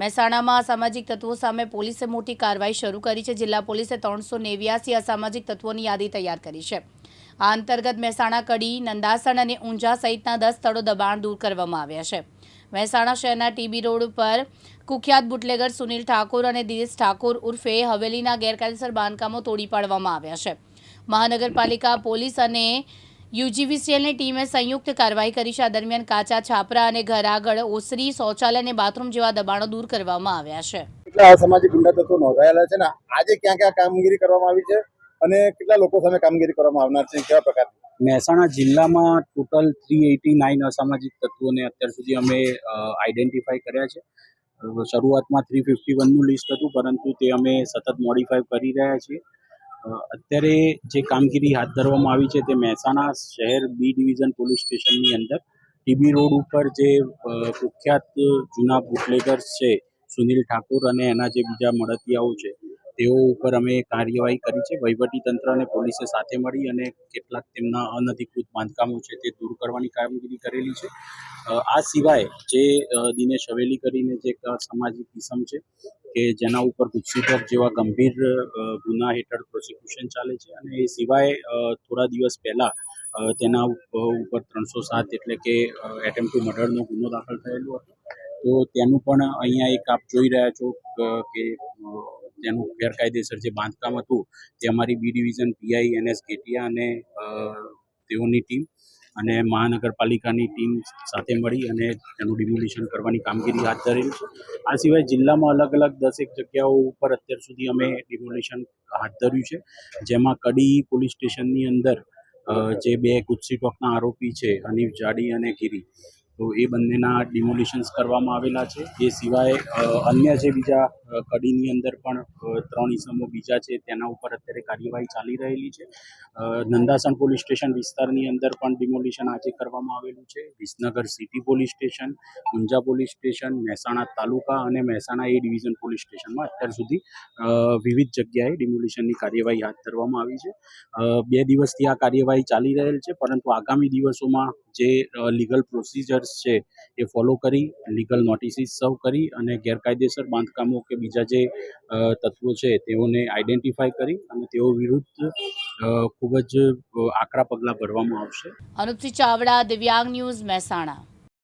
મહેસાણામાં અસામાજિક તત્વો સામે પોલીસે મોટી કાર્યવાહી શરૂ કરી છે. જિલ્લા પોલીસે ત્રણસો નેવ્યાસી અસામાજિક તત્વોની યાદી તૈયાર કરી છે. આ અંતર્ગત મહેસાણા કડી, નંદાસણ અને ઊંઝા સહિતના દસ સ્થળો દબાણ દૂર કરવામાં આવ્યા છે. મહેસાણા શહેરના ટીબી રોડ પર કુખ્યાત બુટલેગર સુનિલ ઠાકોર અને દિનેશ ઠાકોર ઉર્ફે હવેલીના ગેરકાયદેસર બાંધકામો તોડી પાડવામાં આવ્યા છે. મહાનગરપાલિકા, પોલીસ અને યુજીવીસીએલની ટીમે સંયુક્ત કાર્યવાહી કરી છે. આ દરમિયાન કાચા છાપરા અને ઘર આગળ ઓસરી શૌચાલય અને બાથરૂમ જેવા દબાણો દૂર કરવામાં આવ્યા છે. કેટલા અસામાજિક ગુંડા તત્વો નોંધાયેલા છે ને? આજે ક્યાં ક્યાં કામગીરી કરવામાં આવી છે અને કેટલા લોકો સામે કામગીરી કરવામાં આવનાર છે? કેવા પ્રકારની? મહેસાણા જિલ્લામાં ટોટલ થ્રી એટી નાઇન અસામાજિક તત્વોને અત્યાર સુધી અમે આઈડેન્ટિફાઈ કર્યા છે. શરૂઆતમાં થ્રી ફિફ્ટી વનનું લિસ્ટ હતું પરંતુ તે અમે સતત મોડિફાઈ કરી રહ્યા છીએ. અત્યારે જે કામગીરી હાથ ધરવામાં આવી છે તે મહેસાણા શહેર બી ડિવિઝન પોલીસ સ્ટેશનની અંદર ટીબી રોડ ઉપર જે કુખ્યાત જૂના બુટલેગર્સ છે, સુનિલ ઠાકોર અને એના જે બીજા મળતિયાઓ છે તેઓ ઉપર અમે કાર્યવાહી કરી છે. વહીવટી તંત્ર અને પોલીસે સાથે મળી અને કેટલાક તેમના અનધિકૃત બાંધકામો છે તે દૂર કરવાની કામગીરી કરેલી છે. આ સિવાય જે દિનેશ હવેલી કરીને જે સામાજિક કિસમ છે કે જેના ઉપર ગુસ્સીટોક જેવા ગંભીર ગુના હેઠળ પ્રોસિક્યુશન ચાલે છે અને એ સિવાય થોડા દિવસ પહેલાં તેના ઉપર ત્રણસો સાત એટલે કે એટેમ્પ ટુ મર્ડરનો ગુનો દાખલ થયેલો હતો. તો તેનું પણ અહીંયા એક આપ જોઈ રહ્યા છો કે તેનું ગેરકાયદેસર જે બાંધકામ હતું, તે અમારી B division PI N S Katiya અને તેઓની ટીમ અને મહાનગરપાલિકાની ટીમ સાથે મળી અને તેનું ડિમોલિશન કરવાની કામગીરી હાથ ધરેલી છે. આ સિવાય જિલ્લામાં અલગ અલગ દસેક જગ્યાઓ ઉપર અત્યાર સુધી અમે ડિમોલિશન હાથ ધર્યું છે. જેમાં કડી પોલીસ સ્ટેશનની અંદર જે બે કુત્સી ટોકના આરોપી છે અનિફ જાડી અને ગીરી તો એ બંનેના ડિમોલિશન્સ કરવામાં આવેલા છે. એ સિવાય અન્ય જે બીજા કડીની અંદર પણ ત્રણ ઇસમો બીજા છે, તેના ઉપર અત્યારે કાર્યવાહી ચાલી રહેલી છે. નંદાસણ પોલીસ સ્ટેશન વિસ્તારની અંદર પણ ડિમોલિશન આજે કરવામાં આવેલું છે. Visnagar city police station Unjha police station, Mehsana taluka અને મહેસાણા એ ડિવિઝન પોલીસ સ્ટેશનમાં અત્યાર સુધી વિવિધ જગ્યાએ ડિમોલિશનની કાર્યવાહી હાથ ધરવામાં આવી છે. બે દિવસથી આ કાર્યવાહી ચાલી રહેલ છે, પરંતુ આગામી દિવસોમાં જે લીગલ પ્રોસિજર્સ છે, એ ફોલો કરી લીગલ નોટિસીસ સર્વ કરી અને ગેરકાયદેસર બાંધકામો કે બીજા જે તત્વો છે, તેઓને આઈડેન્ટિફાય કરી અને તેઓ વિરુદ્ધ ખૂબ જ આકરા પગલાં ભરવામાં આવશે. અનુપસિંહ ચાવડા, દિવ્યાંગ ન્યૂઝ મહેસાણા.